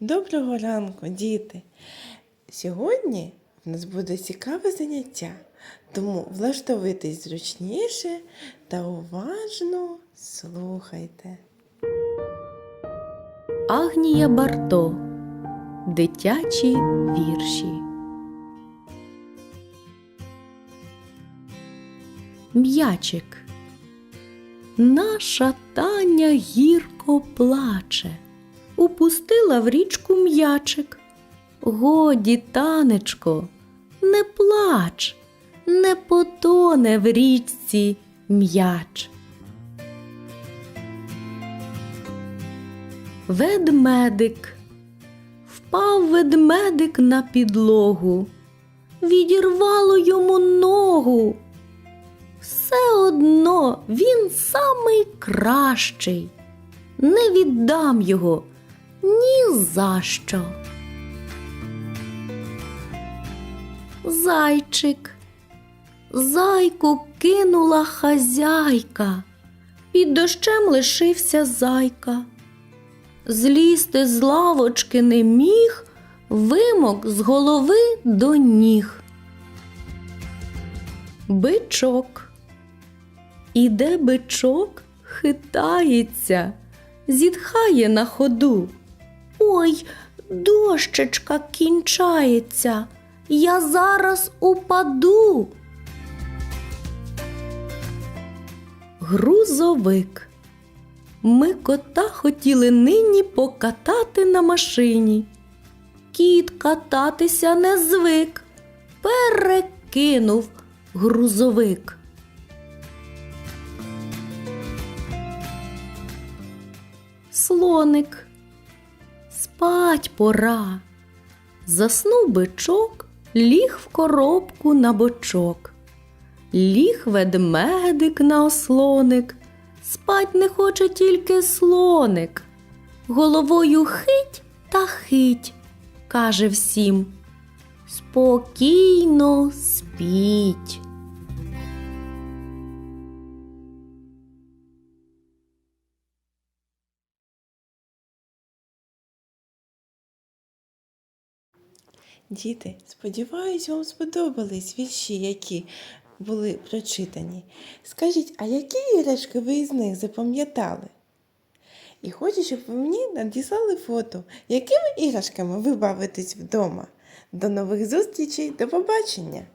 Доброго ранку, діти! Сьогодні в нас буде цікаве заняття, тому влаштовуйтесь зручніше та уважно слухайте. Агнія Барто. Дитячі вірші. М'ячик. Наша Таня гірко плаче. Упустила в річку м'ячик. Годі, танечко, не плач, не потоне в річці м'яч. Ведмедик. Впав ведмедик на підлогу, відірвало йому ногу. Все одно він самий кращий. Не віддам його ні за що. Зайчик. Зайку кинула хазяйка. Під дощем лишився зайка. Злізти з лавочки не міг, вимок з голови до ніг. Бичок. Іде бичок, хитається, зітхає на ходу. Ой, дощечка кінчається, я зараз упаду. Грузовик. Ми кота хотіли нині покатати на машині. Кіт кататися не звик, перекинув грузовик. Слоник. Спать пора. Заснув бичок, ліг в коробку на бочок. Ліг ведмедик на ослоник. Спать не хоче тільки слоник. Головою хить та хить, каже всім. Спокійно спіть. Діти, сподіваюсь, вам сподобались вірші, які були прочитані. Скажіть, а які іграшки ви із них запам'ятали? І хочу, щоб ви мені надіслали фото, якими іграшками ви бавитесь вдома. До нових зустрічей, до побачення!